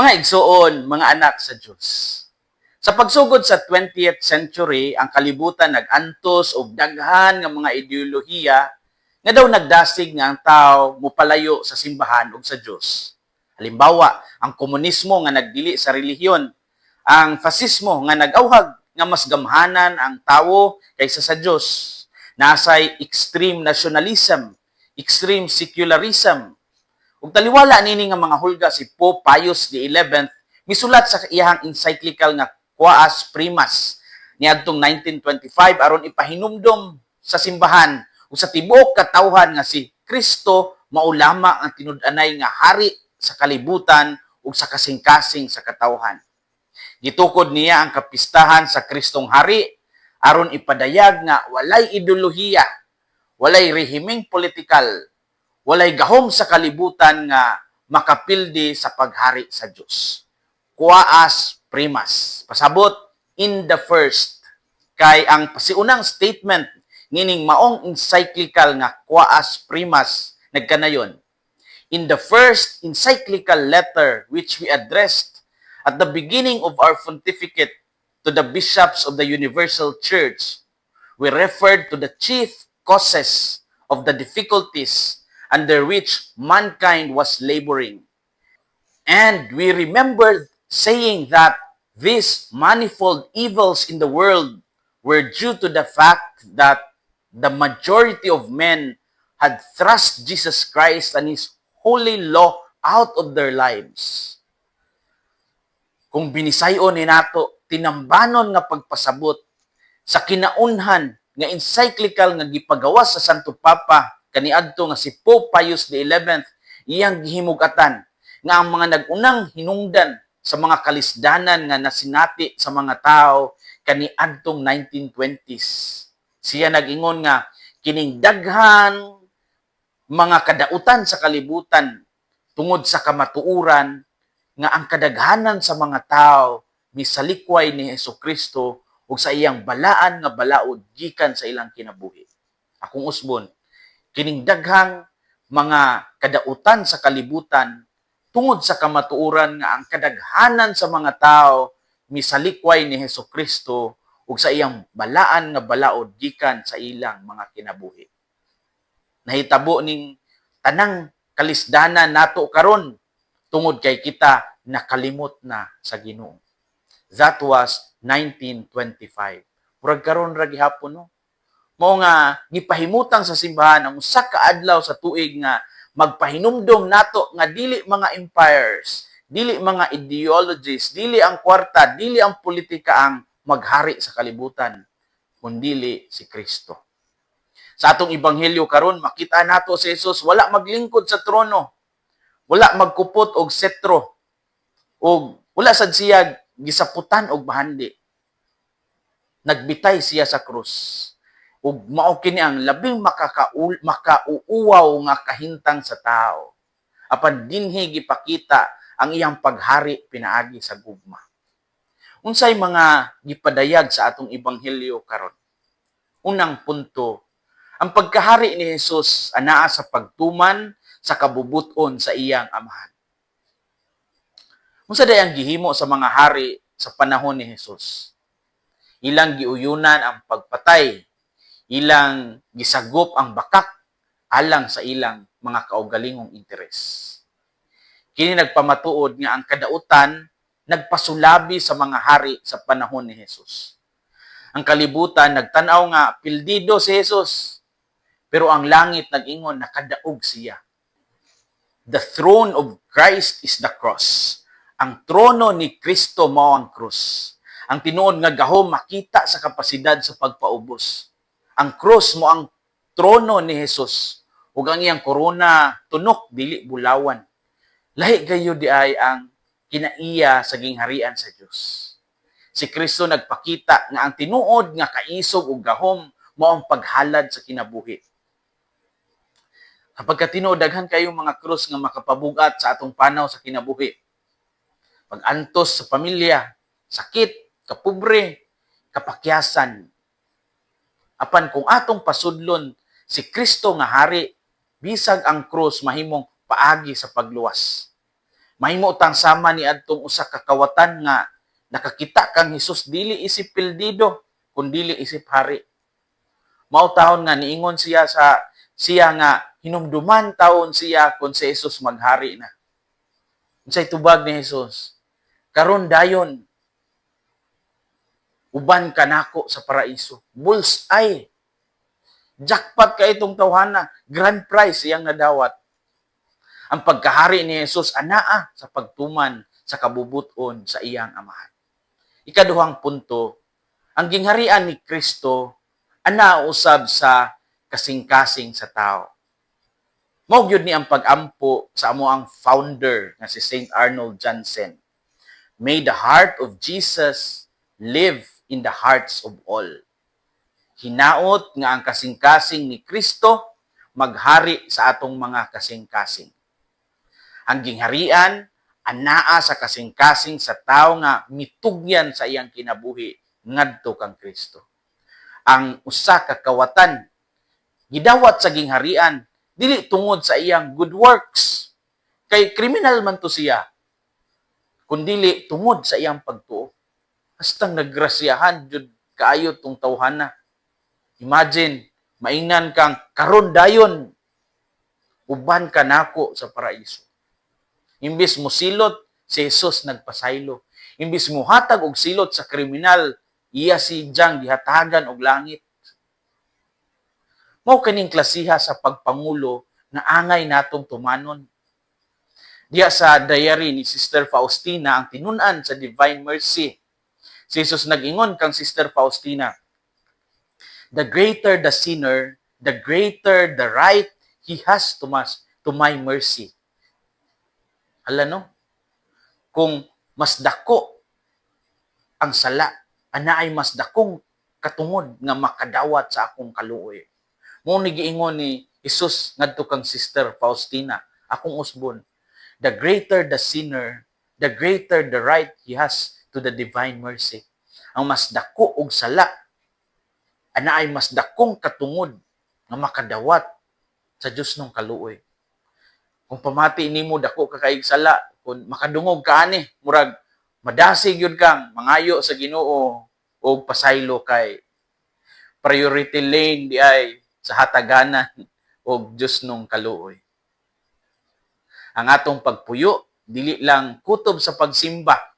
Mga igsoon, mga anak sa Diyos. Sa pagsugod sa 20th century, ang kalibutan nag-antos og daghan nga mga ideolohiya nga daw nagdasig nga ang tao mupalayo sa simbahan ug sa Dios. Halimbawa, ang komunismo nga nagdili sa relihiyon, ang fasismo nga nag-awhag nga mas gamhanan ang tawo kaysa sa Dios. Nasay extreme nationalism, extreme secularism, Ug taliwala nini nga mga hulga si Pope Pius XI misulat sa iyahang encyclical nga Quas Primas niadtong 1925 aron ipahinumdom sa simbahan ug sa tibuok katawhan nga si Kristo maulama ang tinud-anay nga hari sa kalibutan ug sa kasing-kasing sa katawhan. Gitukod niya ang kapistahan sa Kristong Hari aron ipadayag nga walay ideolohiya, walay rehimeng politikal, walay gahom sa kalibutan nga makapildi sa paghari sa Dios. Quaas primas. Pasabot in the first kay ang pasiunang statement ngining maong encyclical nga Quaas primas nagkanayon. In the first encyclical letter which we addressed at the beginning of our pontificate to the bishops of the Universal Church, we referred to the chief causes of the difficulties under which mankind was laboring. And we remembered saying that these manifold evils in the world were due to the fact that the majority of men had thrust Jesus Christ and His holy law out of their lives. Kung binisayon ni nato, tinambanon nga pagpasabot sa kinaunhan nga encyclical nga gipagawas sa Santo Papa kaniadto nga si Pope Pius XI iyang gihimugatan nga ang mga nagunang hinungdan sa mga kalisdanan nga nasinati sa mga tao kaniadtong 1920s. Siya nagingon nga kining daghan mga kadautan sa kalibutan tungod sa kamatuuran nga ang kadaghanan sa mga tao misalikway ni Hesus Kristo ug sa iyang balaan nga balaod gikan sa ilang kinabuhi. Akong usbon, kining daghang mga kadautan sa kalibutan tungod sa kamatuoran nga ang kadaghanan sa mga tao misalikway ni Hesus Kristo ug sa iyang balaan nga balaod gikan sa ilang mga kinabuhi. Nahitabo ning tanang kalisdanan nato karon tungod kay kita nakalimot na sa Ginoo. That was 1925. Murag karon ra gihapon no mao nga gipahimutang sa simbahan ang usa ka adlaw sa tuig nga magpahinumdom nato nga dili mga empires, dili mga ideologies, dili ang kwarta, dili ang politika ang maghari sa kalibutan, kundili si Kristo. Sa atong ebanghelyo karon makita nato si Jesus wala maglingkod sa trono, wala magkupot og setro, og wala sad siya gisaputan og bahandi. Nagbitay siya sa krus ug mao kini ang labing makakaul makauuwaw nga kahintang sa tao. Apan dinhi gipakita ang iyang paghari pinaagi sa gugma. Unsay mga gipadayag sa atong ebanghelyo karon? Unang punto ang pagkahari ni Hesus anaa sa pagtuman sa kabubuton sa iyang amahan. Unsa dayang gihimo sa mga hari sa panahon ni Hesus ilang giuyunan ang pagpatay ilang gisagop ang bakak alang sa ilang mga kaugalingong interes. Kini nagpamatuod nga ang kadautan nagpasulabi sa mga hari sa panahon ni Jesus. Ang kalibutan nagtanaw nga pildido si Jesus, pero ang langit nagingon nakadaog siya. The throne of Christ is the cross. Ang trono ni Kristo mao ang krus. Ang tinuod nga gahom makita sa kapasidad sa pagpaubos ang cross mo ang trono ni Jesus. Ug ang iyang korona tunok dili bulawan. Lahi gayo di ay ang kinaiya sa gingharian sa Dios si Kristo nagpakita nga ang tinuod nga kaisog ug gahom mo ang paghalad sa kinabuhi. Kapag katinuod daghan kayong mga krus nga makapabugat sa atong panaw sa kinabuhi. Pag-antos sa pamilya sakit kapobre kapakyasan apan kung atong pasudlon si Kristo nga hari bisag ang krus mahimong paagi sa pagluwas Mahimo tang sama ni adtong usa ka kawatan nga nakakita kang Hesus dili isip pildido kun dili isip hari. Mao taon nga niingon siya sa siya nga hinumduman taon siya kung si Jesus maghari na. Unsay tubag ni Jesus? Karon dayon uban kanako sa paraiso. Bullseye. Jackpot ka itong tawhana. Grand prize iyang nadawat. Ang pagkahari ni Jesus anaa sa pagtuman sa kabubuton sa iyang amahan. Ikaduhang punto, ang gingharian ni Kristo ana usab sa kasing-kasing sa tao. Mao ni ang pag-ampo sa amo ang founder nga si St. Arnold Jansen. May the heart of Jesus live in the hearts of all. Hinaot nga ang kasing-kasing ni Kristo maghari sa atong mga kasing-kasing. Ang gingharian anaa sa kasing-kasing sa tao nga mitugyan sa iyang kinabuhi ngadto kang Kristo. Ang usa ka kawatan gidawat sa gingharian dili tungod sa iyang good works kay kriminal man to siya kundili tungod sa iyang pagtuo hastang naggrasyahan jud kaayo tong tawhana imagine maingnan kang karon dayon. Uban ka nako sa paraiso. Imbis mo silot si Jesus nagpasaylo. Imbis mo hatag og silot sa kriminal iya si Jang gihatagan og langit. Mao kaning klasiha sa pagpangulo na angay natong tumanon. Diya sa diary ni Sister Faustina ang tinunan sa Divine Mercy. Si Jesus nag-ingon kang Sister Faustina, The greater the sinner, the greater the right he has to, mas, to my mercy. Hala no? Kung mas dako ang sala, ana ay mas dakong katungod nga makadawat sa akong kaluoy. Mo ni giingon ni Jesus ngadto kang Sister Faustina, akong usbon. The greater the sinner, the greater the right he has to the divine mercy. Ang mas dako og sala, ana ay mas dakong katungod nga makadawat sa Dios nung kaluoy. Kung pamati nimo dako ka kay sala, kung makadungog ka ani, murag madasig yun kang mangayo sa Ginoo o pasaylo kay priority lane di ay sa hataganan o Diyos nung kaluoy. Ang atong pagpuyo, dili lang kutob sa pagsimba.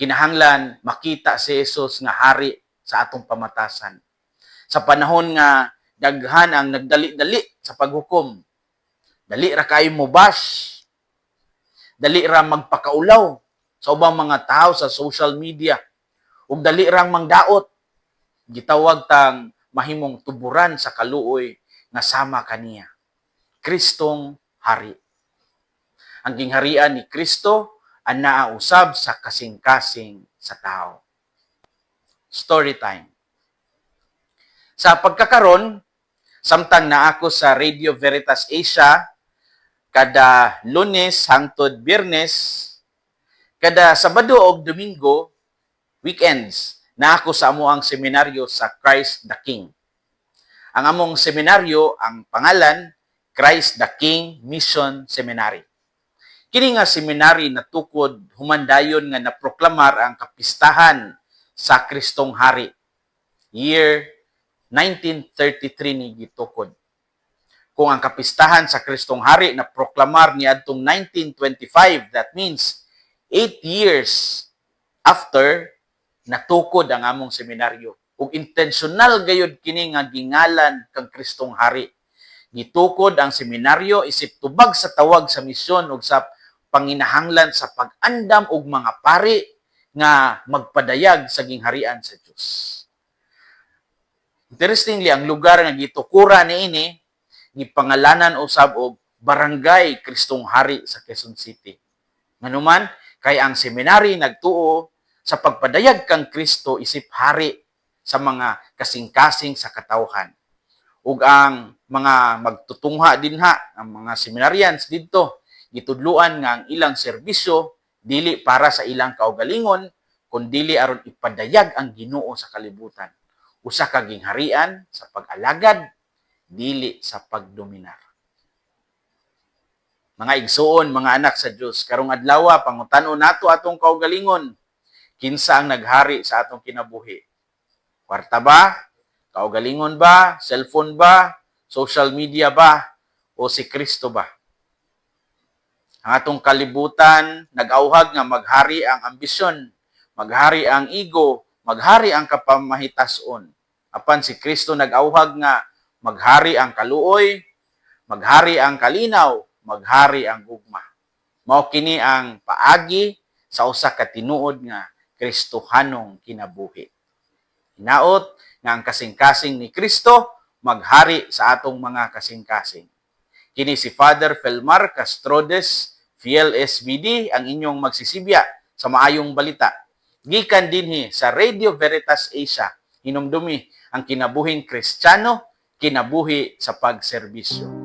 Kinahanglan makita si Jesus nga hari sa atong pamatasan. Sa panahon nga daghan ang nagdali-dali sa paghukom, dali ra kayo mo bash, dali ra magpakaulaw sa ubang mga tao sa social media, ug dali rang mangdaot, gitawag tang mahimong tuburan sa kaluoy nga sama kaniya. Kristong hari. Ang gingharian ni Kristo ang naausab sa kasing-kasing sa tao. Story time. Sa pagkakaron, samtang na ako sa Radio Veritas Asia, kada lunes hangtod biyernes, kada sabado o domingo, weekends, na ako sa amo ang seminaryo sa Christ the King. Ang among seminaryo, ang pangalan, Christ the King Mission Seminary. Kini nga seminary na tukod humandayon nga naproklamar ang kapistahan sa Kristong Hari. Year 1933 ni gitukod. Kung ang kapistahan sa Kristong Hari na proklamar ni adtong 1925, that means 8 years after natukod ang among seminaryo ug intentional gayud kini nga gingalan kang Kristong Hari. Gitukod ang seminaryo isip tubag sa tawag sa misyon ug sa panginahanglan sa pag-andam og mga pari nga magpadayag sa gingharian sa Dios. Interestingly, ang lugar nga gitukura niini gipangalanan usab og Barangay Kristong Hari sa Quezon City. Nganuman, kay ang seminary nagtuo sa pagpadayag kang Kristo isip hari sa mga kasing-kasing sa katawhan. Ug ang mga magtutungha dinha, ang mga seminarians didto, gitudluan nga ang ilang serbisyo dili para sa ilang kaugalingon, kundi aron ipadayag ang Ginoo sa kalibutan. Usa ka gingharian sa pag-alagad, dili sa pagdominar. Mga igsuon, mga anak sa Dios, karong adlaw pangutan-o nato atong kaugalingon. Kinsa ang naghari sa atong kinabuhi? Kwarta ba? Kaugalingon ba? Cellphone ba? Social media ba? O si Kristo ba? Ang atong kalibutan nag-auhag nga maghari ang ambisyon, maghari ang ego, maghari ang kapamahitason. Apan si Kristo nag-auhag nga maghari ang kaluoy, maghari ang kalinaw, maghari ang gugma. Mao kini ang paagi sa usa ka tinuod nga Kristohanong kinabuhi. Hinaot nga ang kasing-kasing ni Kristo maghari sa atong mga kasing-kasing. Kini si Father Felmar Castrodes, Fiel SBD, ang inyong magsisibya sa maayong balita. Gikan dinhi sa Radio Veritas Asia, hinumdumi ang kinabuhing Kristiyano, kinabuhi sa pagserbisyo.